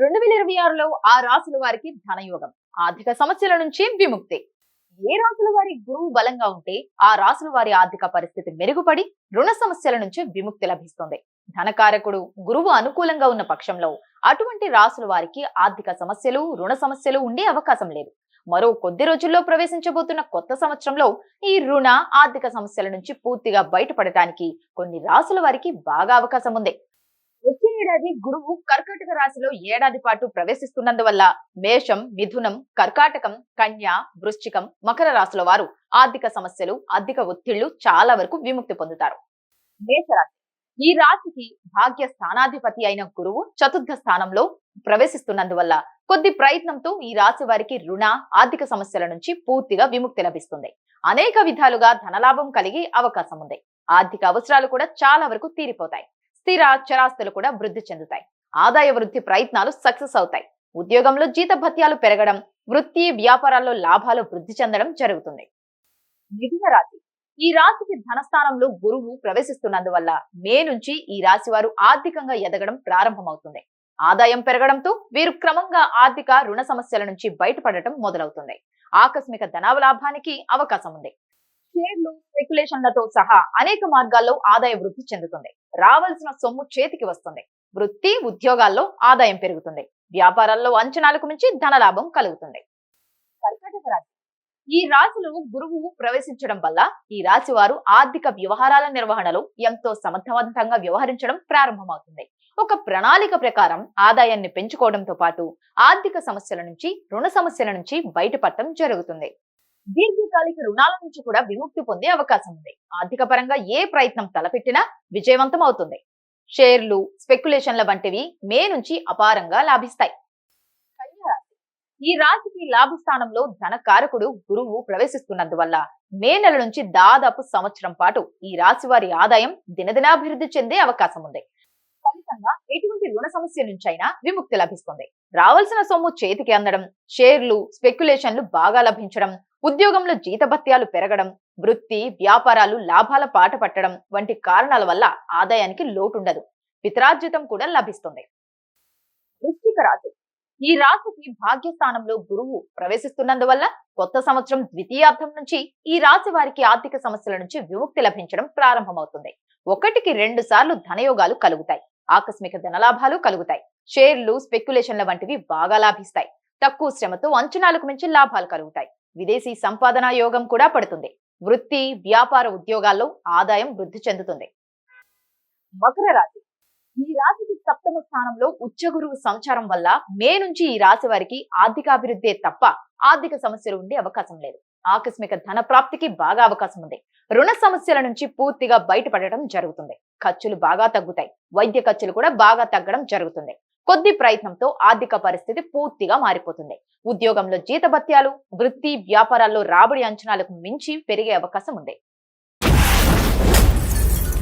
రెండు వేల ఇరవై ఆరులో ఆ రాసుల వారికి ధనయోగం. ఆర్థిక సమస్యల నుంచి విముక్తి. ఏ రాసుల వారి గురువు బలంగా ఉంటే ఆ రాసుల వారి ఆర్థిక పరిస్థితి మెరుగుపడి రుణ సమస్యల నుంచి విముక్తి లభిస్తుంది. ధనకారకుడు గురువు అనుకూలంగా ఉన్న పక్షంలో అటువంటి రాసుల వారికి ఆర్థిక సమస్యలు రుణ సమస్యలు ఉండే అవకాశం లేదు. మరో కొద్ది రోజుల్లో ప్రవేశించబోతున్న కొత్త సంవత్సరంలో ఈ రుణ ఆర్థిక సమస్యల నుంచి పూర్తిగా బయటపడటానికి కొన్ని రాసుల వారికి బాగా అవకాశం ఉంది. వచ్చే ఏడాది గురువు కర్కాటక రాశిలో ఏడాది పాటు ప్రవేశిస్తున్నందువల్ల మేషం మిథునం కర్కాటకం కన్య వృశ్చికం మకర రాశుల వారు ఆర్థిక సమస్యలు ఆర్థిక ఒత్తిళ్ళు చాలా వరకు విముక్తి పొందుతారు. మేషరాశి. ఈ రాశికి భాగ్య స్థానాధిపతి అయిన గురువు చతుర్థ స్థానంలో ప్రవేశిస్తున్నందువల్ల కొద్ది ప్రయత్నంతో ఈ రాశి వారికి రుణ ఆర్థిక సమస్యల నుంచి పూర్తిగా విముక్తి లభిస్తుంది. అనేక విధాలుగా ధనలాభం కలిగే అవకాశం ఉంది. ఆర్థిక అవసరాలు కూడా చాలా వరకు తీరిపోతాయి. స్థిర చరాస్తులు కూడా వృద్ధి చెందుతాయి. ఆదాయ వృద్ధి ప్రయత్నాలు సక్సెస్ అవుతాయి. ఉద్యోగంలో జీతభత్యాలు పెరగడం వృత్తి వ్యాపారాల్లో లాభాలు వృద్ధి చెందడం జరుగుతుంది. మిథున రాశి. ఈ రాశికి ధనస్థానంలో గురువు ప్రవేశిస్తున్నందువల్ల మే నుంచి ఈ రాశి వారు ఆర్థికంగా ఎదగడం ప్రారంభమవుతుంది. ఆదాయం పెరగడంతో వీరు క్రమంగా ఆర్థిక రుణ సమస్యల నుంచి బయటపడటం మొదలవుతుంది. ఆకస్మిక ధనాలాభానికి అవకాశం ఉంది. షేర్లు స్పెక్యులేషన్లతో సహా అనేక మార్గాల్లో ఆదాయ వృద్ధి చెందుతుంది. రావాల్సిన సొమ్ము చేతికి వస్తుంది. వృత్తి ఉద్యోగాల్లో ఆదాయం పెరుగుతుంది. వ్యాపారాల్లో అంచనాలకు మించి ధనలాభం కలుగుతుంది. కర్కాటక రాశి. ఈ రాశిలో గురువు ప్రవేశించడం వల్ల ఈ రాశి వారు ఆర్థిక వ్యవహారాల నిర్వహణలో ఎంతో సమర్థవంతంగా వ్యవహరించడం ప్రారంభమవుతుంది. ఒక ప్రణాళిక ప్రకారం ఆదాయాన్ని పెంచుకోవడంతో పాటు ఆర్థిక సమస్యల నుంచి రుణ సమస్యల నుంచి బయటపడటం జరుగుతుంది. దీర్ఘకాలిక రుణాల నుంచి కూడా విముక్తి పొందే అవకాశం ఉంది. ఆర్థిక పరంగా ఏ ప్రయత్నం తలపెట్టినా విజయవంతం అవుతుంది. షేర్లు స్పెక్యులేషన్ల వంటివి మే నుంచి అపారంగా లాభిస్తాయి. ఈ రాశికి లాభస్థానంలో ధనకారకుడు గురువు ప్రవేశిస్తున్నందువల్ల మే నెల నుంచి దాదాపు సంవత్సరం పాటు ఈ రాశి వారి ఆదాయం దినదినాభివృద్ధి చెందే అవకాశం ఉంది. ఫలితంగా ఎటువంటి రుణ సమస్య నుంచైనా విముక్తి లభిస్తుంది. రావాల్సిన సొమ్ము చేతికి అందడం షేర్లు స్పెక్యులేషన్లు బాగా లభించడం ఉద్యోగంలో జీతభత్యాలు పెరగడం వృత్తి వ్యాపారాలు లాభాల పాట పట్టడం వంటి కారణాల వల్ల ఆదాయానికి లోటుండదు. పితరార్జితం కూడా లభిస్తుంది. వృశ్చిక రాశి. ఈ రాశికి భాగ్యస్థానంలో గురువు ప్రవేశిస్తున్నందువల్ల కొత్త సంవత్సరం ద్వితీయార్థం నుంచి ఈ రాశి వారికి ఆర్థిక సమస్యల నుంచి విముక్తి లభించడం ప్రారంభమవుతుంది. ఒకటికి రెండు సార్లు ధనయోగాలు కలుగుతాయి. ఆకస్మిక ధనలాభాలు కలుగుతాయి. షేర్లు స్పెక్యులేషన్ల వంటివి బాగా లాభిస్తాయి. తక్కువ శ్రమతో అంచనాలకు మించి లాభాలు కలుగుతాయి. విదేశీ సంపాదన యోగం కూడా పడుతుంది. వృత్తి వ్యాపార ఉద్యోగాల్లో ఆదాయం వృద్ధి చెందుతుంది. మకర రాశి. ఈ రాశికి సప్తమ స్థానంలో ఉచ్చ గురువు సంచారం వల్ల మే నుంచి ఈ రాశి వారికి ఆర్థికాభివృద్ధి తప్ప ఆర్థిక సమస్యలు ఉండే అవకాశం లేదు. ఆకస్మిక ధన ప్రాప్తికి బాగా అవకాశం ఉంది. రుణ సమస్యల నుంచి పూర్తిగా బయటపడటం జరుగుతుంది. ఖర్చులు బాగా తగ్గుతాయి. వైద్య ఖర్చులు కూడా బాగా తగ్గడం జరుగుతుంది. కొద్ది ప్రయత్నంతో ఆర్థిక పరిస్థితి పూర్తిగా మారిపోతుంది. ఉద్యోగంలో జీతభత్యాలు వృత్తి వ్యాపారాల్లో రాబడి అంచనాలకు మించి పెరిగే అవకాశం ఉంది.